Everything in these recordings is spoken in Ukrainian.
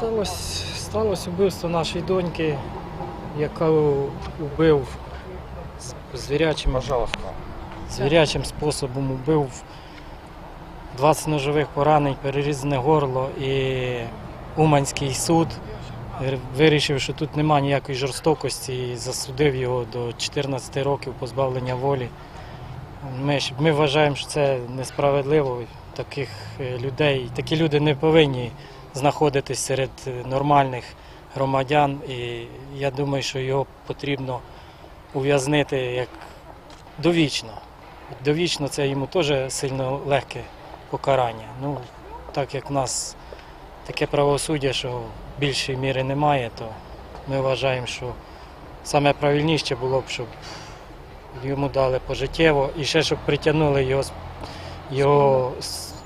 Сталося, сталося вбивство нашої доньки, яку вбив звірячим, звірячим способом вбив 20 ножових поранень, перерізане горло і Уманський суд вирішив, що тут немає ніякої жорстокості і засудив його до 14 років позбавлення волі. Ми, ми вважаємо, що це несправедливо. Таких е, людей, такі люди не повинні знаходитись серед нормальних громадян. І я думаю, що його потрібно ув'язнити як довічно. Довічно це йому теж сильно легке покарання. Ну, так як в нас таке правосуддя, що більшої міри немає, то ми вважаємо, що саме правильніше було б, щоб йому дали пожиттєво і ще щоб притягнули його, його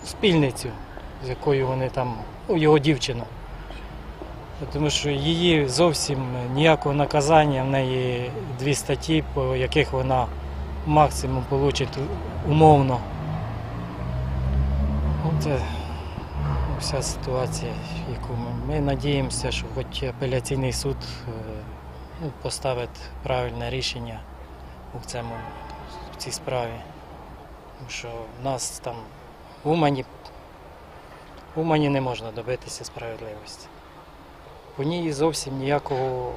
спільницю, з якою вони там, ну, його дівчину. Тому що її зовсім ніякого наказання, в неї дві статті, по яких вона максимум отримить умовно. Ну, Це вся ситуація, яку ми, ми надіємося, що хоч апеляційний суд е, ну, поставить правильне рішення у цьому в цій справі. Тому що в нас там в Умані, в Умані не можна добитися справедливості. По ній зовсім ніякого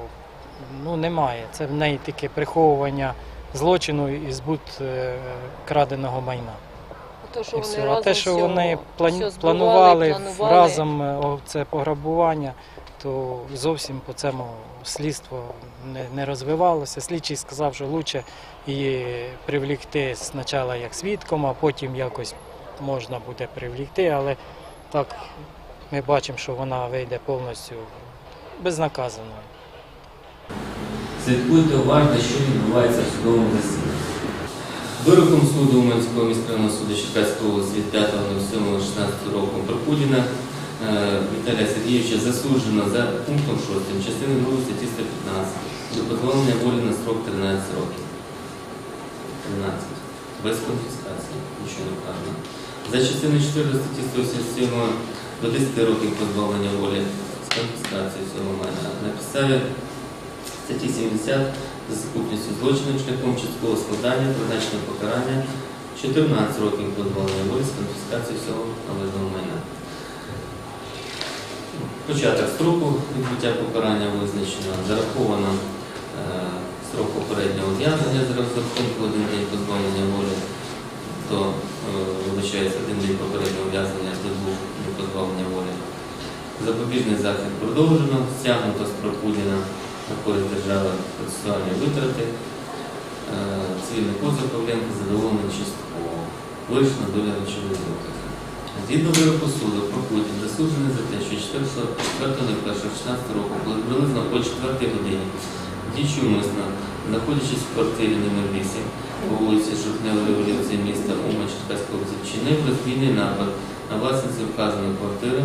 ну, немає. Це в неї таке приховування злочину і збут е, краденого майна. То, що вони все. А те, що вони план- все збивали, планували, планували. разом е, це пограбування, то зовсім по цьому слідство не, не розвивалося. Слідчий сказав, що краще її привлікти спочатку як свідком, а потім якось можна буде привлікти, але так ми бачимо, що вона вийде повністю безнаказаною. Слідкуйте уважно, що відбувається в судовому засіданні. Вироком суду Уманського міськрайонного суду Черкаської області від 5.07.16 року Прокудіна е, Віталія Сергійовича засуджено за пунктом 6 частини 2 статті 115 до позбавлення волі на срок 13 років. 13. Без конфіскації, нічого не вказано. За частиною 4 статті 177 до 10 років позбавлення волі з конфіскацією цього майна. На підставі статті 70 за сукупністю злочину шляхом часткового складання, призначення покарання 14 років позбавлення волі з конфіскацією всього належного майна. Початок строку відбуття покарання визначено, зараховано е, строк попереднього ув'язнення за розрахунку один день позбавлення волі, то е, вибачається один день попереднього ув'язнення до двох днів позбавлення волі. Запобіжний захід продовжено, стягнуто з Прокудіна на користь держави процесуальні витрати. Е, Цивільний позов Павленко задоволений частково. Вирішена доля речових доказів. Згідно вироку суду, Прокудін засуджений за те, що 4.01.16 року, коли приблизно о 4 годині, діючи умисно, знаходячись в квартирі номер 8 по вулиці Шухневої революції міста Ума Черкаської області, вчинив розбійний напад на власницю вказаної квартири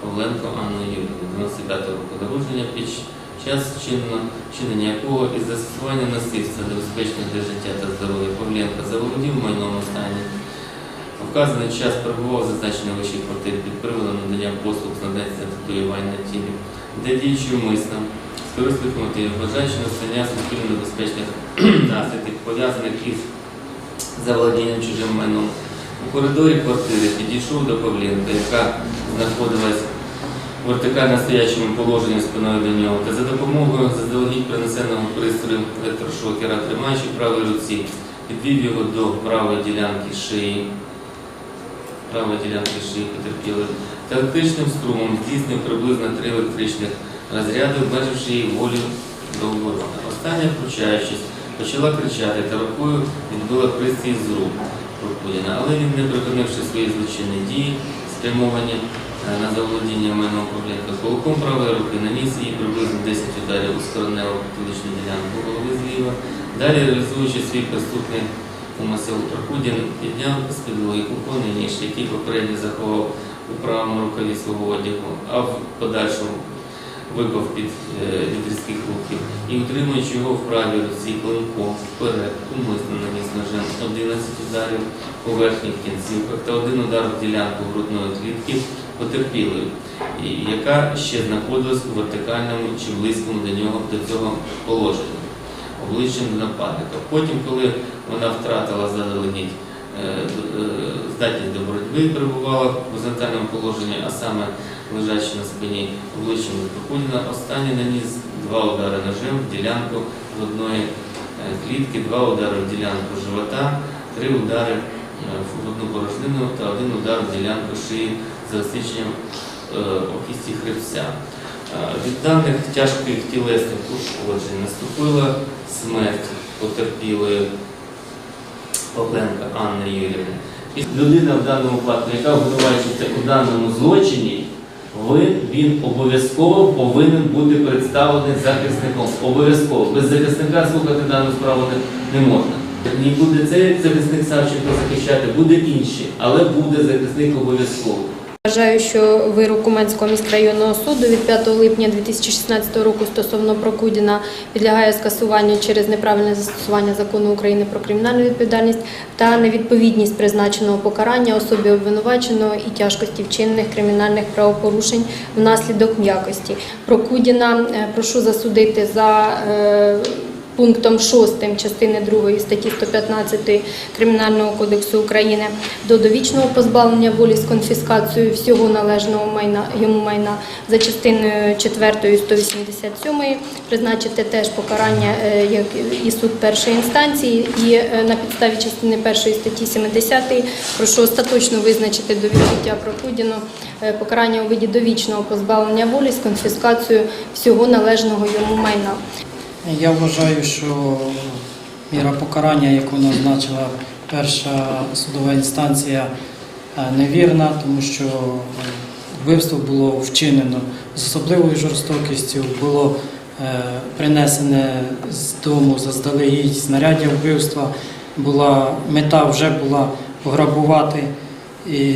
Павленко Анну Юрівну, 95 року народження, під час чинення якого із застосування насильства небезпечних для життя та здоров'я Павленко заволодів майном у стані. Вказаний час перебував зазначений вищій квартирі під приводом надання послуг з надання татуювань на тілі, де діючи умисно, з корисних мотивів, бажаючи настання суспільно небезпечних наслідків, пов'язаних із заволодінням чужим майном. У коридорі квартири підійшов до Павленка, яка знаходилась в вертикально стоячому положенні спиною до нього, та за допомогою заздалегідь принесеного пристрою електрошокера, тримаючи в правій руці, підвів його до правої ділянки шиї, правої ділянки шиї потерпіли, та електричним струмом здійснив приблизно три електричних розряди, обмеживши її волю до оборони. Остання, втручаючись, почала кричати та рукою відбила пристрій з рук Прокудіна, але він, не припинивши свої злочинні дії, спрямовані е, на заволодіння майном Павленка, кулаком правої руки наніс їй приблизно 10 ударів у скороневу потиличну ділянку голови зліва. Далі, реалізуючи свій преступний умисел, Прокудін підняв з підлоги кухонний ніж, який попередньо заховав у правому рукаві свого одягу, а в подальшому випав під е, від різких рухів, і утримуючи його в правій руці клинком вперед, умисно наніс ножем 11 ударів по верхніх кінцівках та один удар в ділянку грудної клітки потерпілої, і яка ще знаходилась у вертикальному чи близькому до нього до цього положенні обличчям нападника. Потім, коли вона втратила е, здатність до боротьби, перебувала в горизонтальному положенні, а саме лежачи на спині обличчям до Прокудіна, останній наніс два удари ножем в ділянку грудної е, клітки, два удари в ділянку живота, три удари е, в грудну порожнину та один удар в ділянку шиї за розсіченням е, окісті хребця. Е, Від даних тяжких тілесних ушкоджень наступила смерть потерпілої Павленка Анни Юрівни. Людина в даному випадку, яка обвинувачується у даному злочині, ви, він обов'язково повинен бути представлений захисником. Обов'язково. Без захисника слухати дану справу не, не можна. Не буде цей захисник Савченко захищати, буде інший, але буде захисник обов'язково. Вважаю, що вирок Уманського міськрайонного суду від 5 липня 2016 року стосовно Прокудіна підлягає скасуванню через неправильне застосування закону України про кримінальну відповідальність та невідповідність призначеного покарання особі обвинуваченого і тяжкості вчинених кримінальних правопорушень внаслідок м'якості. Прокудіна е, прошу засудити за е, пунктом 6 частини 2 статті 115 Кримінального кодексу України до довічного позбавлення волі з конфіскацією всього належного майна йому майна за частиною 4 187 призначити теж покарання е, як і суд першої інстанції, і е, на підставі частини 1 статті 70 прошу остаточно визначити до відбуття Прокудіну е, покарання у виді довічного позбавлення волі з конфіскацією всього належного йому майна. Я вважаю, що міра покарання, яку назначила перша судова інстанція, е, невірна, тому що е, вбивство було вчинено з особливою жорстокістю, було е, принесене з дому заздалегідь знаряддя вбивства. Була мета вже була пограбувати. І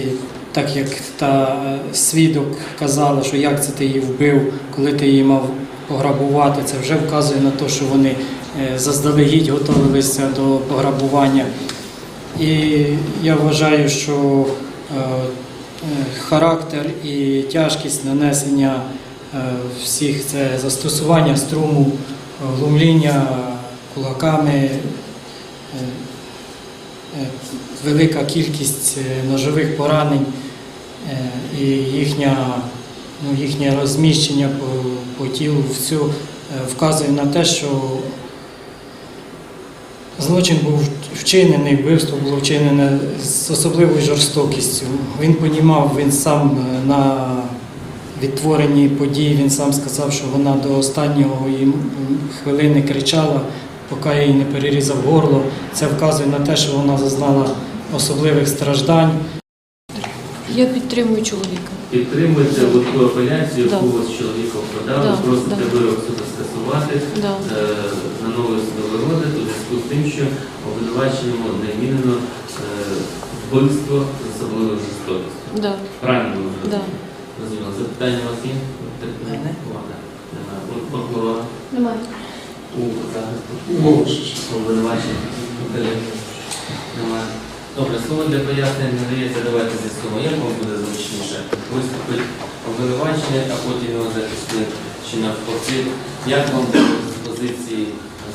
так як та свідок казала, що як це ти її вбив, коли ти її мав пограбувати, це вже вказує на те, що вони е, заздалегідь готувалися до пограбування. І я вважаю, що е, е, характер і тяжкість нанесення всіх це застосування струму, глумління кулаками. велика кількість ножових поранень і їхня, їхнє розміщення по тілу всю е, вказує на те, що злочин був вчинений, вбивство було вчинене з особливою жорстокістю. Він понімав, він сам е, на відтворенні подій, він сам сказав, що вона до останнього хвилини кричала, поки я їй не перерізав горло. Це вказує на те, що вона зазнала особливих страждань. Я підтримую чоловіка. Підтримуєте ту апеляцію, Да. яку ось чоловіка подав, Да, просите да. вирок суду скасувати Да. е, на новий судовий розгляд у зв'язку з тим, що обвинуваченому не вмінено е, вбивство з особливою жорстокістю. Да. Правильно було Да. Зрозуміло. Запитання у вас є? Немає. От Прокурор Немає. у захисту. Обвинувачення. Немає. Добре, слово для пояснень надається, давайте з'ясуємо, як вам буде зручніше виступить обвинувачення, а потім його захисник чи навпаки. Як вам буде з позиції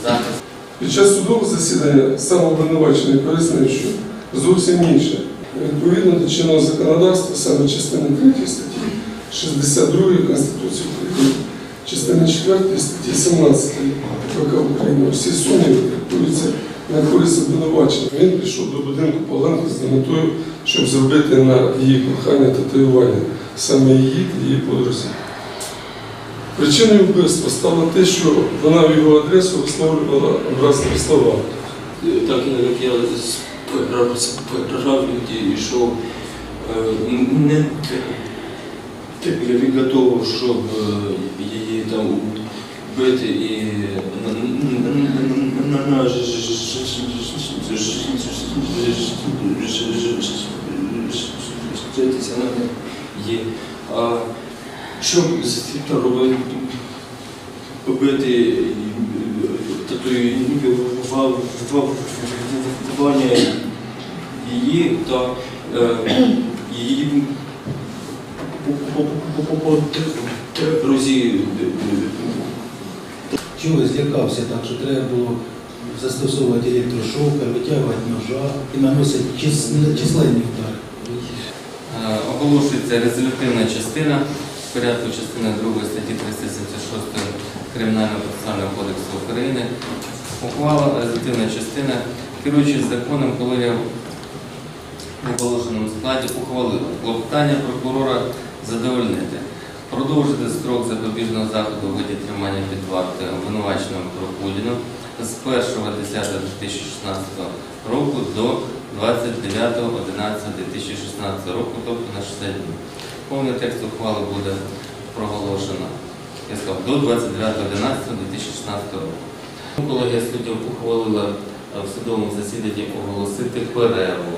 захисту? Під час судового засідання сам обвинувачений пояснив, що зовсім інше. Відповідно до чинного законодавства, саме частини 3 статті 62 Конституції України, частини 4 статті 17 КПК України, всі сумніви трактуються на користь обвинувачення. Він прийшов до будинку Поленко з метою, щоб зробити на її кохання татуювання, саме її та її подрузі. Причиною вбивства стало те, що вона в його адресу висловлювала образливі слова. Так як я програв і йшов, е, не я він щоб е, її там вбити і на- житися на неї. А що робив побити татуювання її та е, її друзі Чого злякався так, що треба було застосовувати електрошокер, витягувати ножа і наносити чис- численні удари. Е, Оголошується резолютивна частина в порядку частини 2 статті 376 Кримінального процесуального кодексу України. Ухвала резолютивна частина, керуючись законом, колегія в оголошеному складі ухвалила клопотання прокурора задовольнити. Продовжити строк запобіжного заходу у виді тримання під вартою обвинуваченому Прокудіну з 1.10.2016 року до 29.11.2016 року, тобто на 60 днів. Повний текст ухвали буде проголошено. Я сказав, до 29.11.2016 року. Колегія суддів ухвалила е, в судовому засіданні оголосити перерву